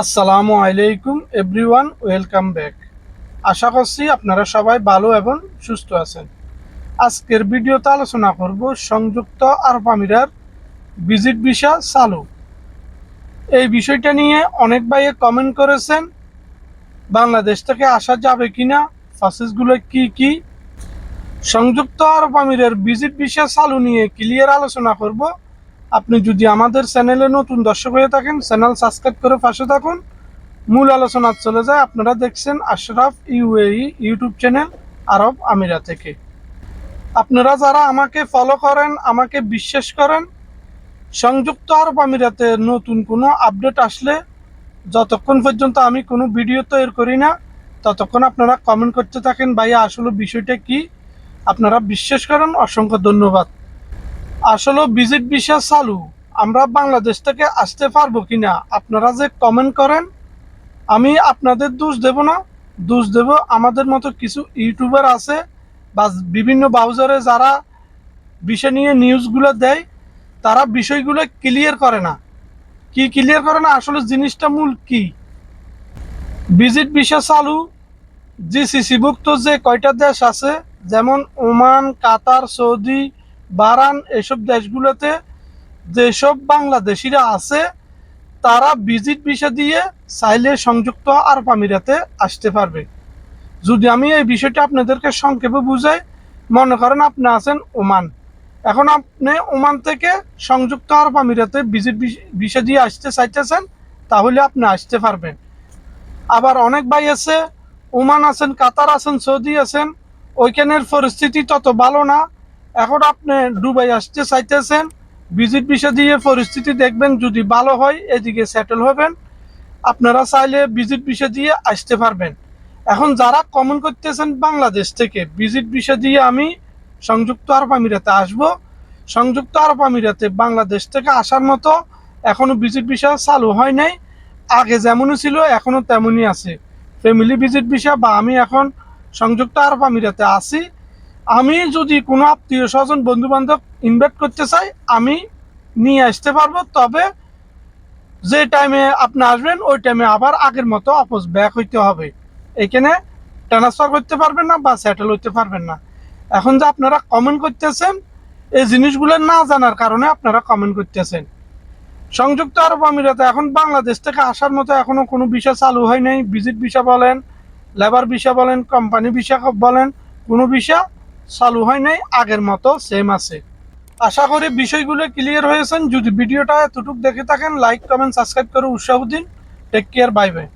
আসসালামু আলাইকুম, everyone, welcome back. আশা করছি আপনারা সবাই ভালো এবং সুস্থ আছেন। আজকের ভিডিওতে আলোচনা করব সংযুক্ত আরব আমিরার ভিজিট ভিসা চালু। এই বিষয়টা নিয়ে অনেক ভাইয়ে কমেন্ট করেছেন, বাংলাদেশ থেকে আসা যাবে কিনা প্রসেসগুলো কি কি? সংযুক্ত আরব আমিরের ভিজিট ভিসা চালু নিয়ে ক্লিয়ার আলোচনা করব। আপনি যদি আমাদের চ্যানেলে নতুন দর্শক হয়ে থাকেন, চ্যানেল সাবস্ক্রাইব করে পাশে থাকুন। মূল আলোচনা চলে যায়। আপনারা দেখছেন আশরাফ ইউএই ইউটিউব চ্যানেল আরব আমিরা থেকে। আপনারা যারা আমাকে ফলো করেন, আমাকে বিশ্বাস করেন, সংযুক্ত আরব আমিরাতে নতুন কোনো আপডেট আসলে যতক্ষণ পর্যন্ত আমি কোনো ভিডিও তৈরি করি না, ততক্ষণ আপনারা কমেন্ট করতে থাকেন, ভাইয়া, আসলে বিষয়টা কি? আপনারা বিশ্বাস করেন, অসংখ্য ধন্যবাদ। আসলে ভিজিট ভিসা চালু। আমরা বাংলাদেশ থেকে আসতে পারব কিনা, আপনারা যে কমেন্ট করেন, আমি আপনাদের দোষ দেব না। দোষ দেব আমাদের মতো কিছু ইউটিউবার আছে বা বিভিন্ন ব্রাউজারে যারা বিষয় নিয়ে নিউজগুলো দেয়, তারা বিষয়গুলো ক্লিয়ার করে না। কি ক্লিয়ার করে না? আসলে জিনিসটা মূল কি? ভিজিট ভিসা চালু জিসিসিভুক্ত যে কয়টা দেশ আছে, যেমন ওমান, কাতার, সৌদি বারান এসব দেশগুলোতে যেসব বাংলাদেশিরা আছে, তারা ভিজিট ভিসা দিয়ে চাইলে সংযুক্ত আরব আমিরাতে আসতে পারবে। যদি আমি এই বিষয়টা আপনাদেরকে সংক্ষেপে বুঝাই, মনে করেন আপনি আছেন ওমান। এখন আপনি ওমান থেকে সংযুক্ত আরব আমিরাতে ভিজিট ভিসা দিয়ে আসতে চাইতেছেন, তাহলে আপনি আসতে পারবেন। আবার অনেক ভাই আছে, ওমান আছেন, কাতার আছেন, সৌদি আছেন, ওইখানের পরিস্থিতি তত ভালো না। এখন আপনি দুবাই আসতে চাইতেছেন ভিজিট ভিসা দিয়ে পরিস্থিতি দেখবেন, যদি ভালো হয় এদিকে সেটেল হবেন। আপনারা চাইলে ভিজিট ভিসা দিয়ে আসতে পারবেন। এখন যারা কমন করতেছেন বাংলাদেশ থেকে ভিজিট ভিসা দিয়ে আমি সংযুক্ত আরব আমিরাতে আসব। সংযুক্ত আরব আমিরাতে বাংলাদেশ থেকে আসার মতো এখনও ভিজিট ভিসা চালু হয় নাই। আগে যেমনই ছিল এখনও তেমনই আছে। ফ্যামিলি ভিজিট ভিসা বা আমি এখন সংযুক্ত আরব আমিরাতে আছি। আমি যদি কোনো আত্মীয় স্বজন বন্ধু বান্ধব ইনভাইট করতে চাই, আমি নিয়ে আসতে পারব। তবে যে টাইমে আপনি আসবেন, ওই টাইমে আবার আগের মতো অপোজ ব্যাক হইতে হবে। এখানে ট্রান্সফার করতে পারবেন না বা সেটেল হইতে পারবেন না। এখন যে আপনারা কমেন্ট করতেছেন, এই জিনিসগুলো না জানার কারণে আপনারা কমেন্ট করতেছেন। সংযুক্ত আরব আমিরাতে এখন বাংলাদেশ থেকে আসার মতো এখনও কোনো বিষয় চালু হয় নাই। ভিজিট ভিসা বলেন লেবার ভিসা বলেন কোম্পানি ভিসা বলেন, কোনো ভিসা চালু হয় নাই, আগের মতো সেম আছে। আশা করি বিষয়গুলো ক্লিয়ার হয়েছেন। যদি ভিডিওটা এতটুকু দেখে থাকেন লাইক কমেন্ট সাবস্ক্রাইব করে উৎসাহ দিন। Take care bye bye